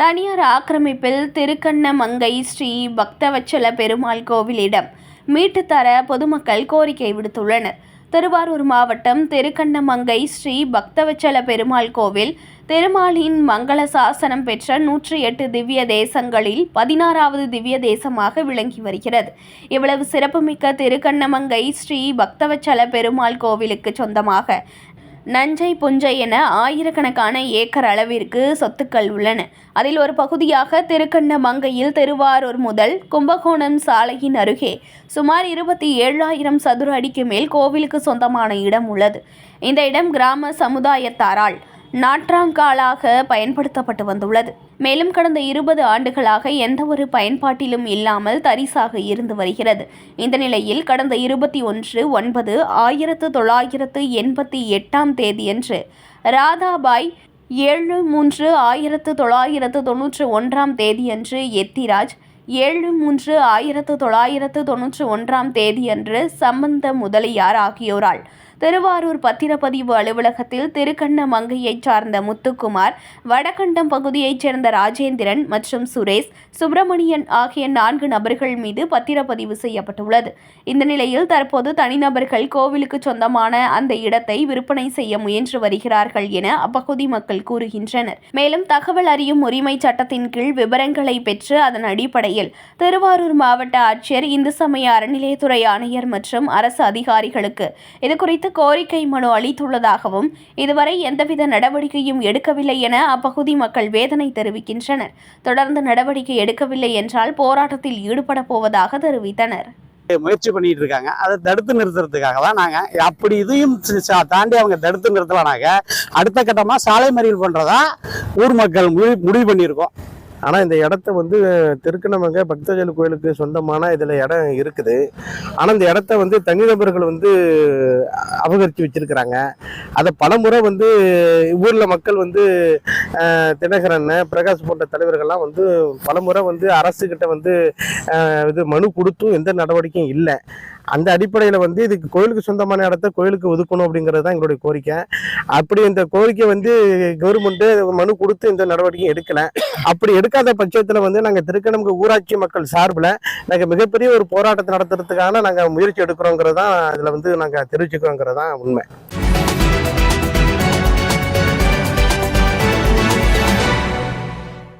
தனியார் ஆக்கிரமிப்பில் திருக்கண்ணமங்கை ஸ்ரீ பக்தவச்சல பெருமாள் கோவிலிடம் மீட்டு தர பொதுமக்கள் கோரிக்கை விடுத்துள்ளனர். திருவாரூர் மாவட்டம் திருக்கண்ணமங்கை ஸ்ரீ பக்தவச்சல பெருமாள் கோவில் திருமாலின் மங்கள சாசனம் பெற்ற நூற்றி எட்டு திவ்ய தேசங்களில் பதினாறாவது திவ்ய தேசமாக விளங்கி வருகிறது. இவ்வளவு சிறப்புமிக்க திருக்கண்ணமங்கை ஸ்ரீ பக்தவச்சல பெருமாள் கோவிலுக்கு சொந்தமாக நஞ்சை புஞ்சை என ஆயிரக்கணக்கான ஏக்கர் அளவிற்கு சொத்துக்கள் உள்ளன. அதில் ஒரு பகுதியாக திருக்கண்ணமங்கையில் திருவாரூர் முதல் கும்பகோணம் சாலையின் அருகே சுமார் இருபத்தி ஏழாயிரம் சதுர அடிக்கு மேல் கோவிலுக்கு சொந்தமான இடம் உள்ளது. இந்த இடம் கிராம சமுதாயத்தாரால் நாற்றாங்காலாக பயன்படுத்தப்பட்டு வந்துள்ளது. மேலும் கடந்த இருபது ஆண்டுகளாக எந்த ஒரு பயன்பாட்டிலும் இல்லாமல் தரிசாக இருந்து வருகிறது. இந்த நிலையில் கடந்த இருபத்தி ஒன்று ஒன்பது ஆயிரத்து தொள்ளாயிரத்து எண்பத்தி எட்டாம் தேதியன்று ராதாபாய் ஏழு மூன்று ஆயிரத்து தொள்ளாயிரத்து தொன்னூற்று ஒன்றாம் தேதியன்று எத்திராஜ் ஏழு மூன்று ஆயிரத்து தொள்ளாயிரத்து தொன்னூற்று ஒன்றாம் தேதியன்று சம்பந்த முதலியார் ஆகியோரால் திருவாரூர் பத்திரப்பதிவு அலுவலகத்தில் திருக்கண்ண மங்கையைச் சார்ந்த முத்துக்குமார் வடகண்டம் பகுதியைச் சேர்ந்த ராஜேந்திரன் மற்றும் சுரேஷ் சுப்பிரமணியன் ஆகிய நான்கு நபர்கள் மீது பத்திரப்பதிவு செய்யப்பட்டுள்ளது. இந்த நிலையில் தற்போது தனிநபர்கள் கோவிலுக்கு சொந்தமான அந்த இடத்தை விற்பனை செய்ய முயன்று வருகிறார்கள் என அப்பகுதி மக்கள் கூறுகின்றனர். மேலும் தகவல் அறியும் உரிமை சட்டத்தின் கீழ் விவரங்களை பெற்று அதன் அடிப்படையில் திருவாரூர் மாவட்ட ஆட்சியர் இந்து சமய அறநிலையத்துறை ஆணையர் மற்றும் அரசு அதிகாரிகளுக்கு இதுகுறித்து கோரிக்கை மனு அளித்துள்ளதாகவும் இதுவரை எந்தவித நடவடிக்கையும் எடுக்கவில்லை என அப்பகுதி மக்கள் வேதனை தெரிவிக்கின்றனர். தொடர்ந்து நடவடிக்கை எடுக்கவில்லை என்றால் போராட்டத்தில் ஈடுபட போவதாக தெரிவித்தனர். முயற்சி பண்ணிட்டு இருக்காங்க. அதை தடுத்து நிறுத்துறதுக்காக தான் நாங்க அப்படி இதையும் தாண்டி அவங்க தடுத்து நிறுத்தலானாக்க அடுத்த கட்டமா சாலை மறியல் பண்றதா ஊர் மக்கள் முடிவு முடிவு பண்ணியிருக்கோம். ஆனால் இந்த இடத்த வந்து திருக்கணமங்க பக்தஜல கோயிலுக்கு சொந்தமான இதில் இடம் இருக்குது. ஆனால் இந்த இடத்த வந்து தனிநபர்கள் வந்து அபகரித்து வச்சிருக்கிறாங்க. அதை பலமுறை வந்து ஊரில் மக்கள் வந்து தினகரன் பிரகாஷ் போன்ற தலைவர்கள்லாம் வந்து பலமுறை வந்து அரசுக்கிட்ட வந்து இது மனு கொடுத்தும் எந்த நடவடிக்கையும் இல்லை. அந்த அடிப்படையில் வந்து இதுக்கு கோயிலுக்கு சொந்தமான இடத்த கோயிலுக்கு ஒதுக்கணும் அப்படிங்கிறது தான் எங்களுடைய கோரிக்கை. அப்படி இந்த கோரிக்கை வந்து கவர்மெண்ட்டு மனு கொடுத்து இந்த நடவடிக்கையும் எடுக்கலை. அப்படி எடுக்காத பட்சத்தில் வந்து நாங்கள் திருக்கணமுக்கு ஊராட்சி மக்கள் சார்பில் நாங்கள் மிகப்பெரிய ஒரு போராட்டத்தை நடத்துறதுக்கான நாங்கள் முயற்சி எடுக்கிறோங்கிறது தான் இதில் வந்து நாங்கள் தெரிவிச்சுக்கிறோங்கிறது தான் உண்மை.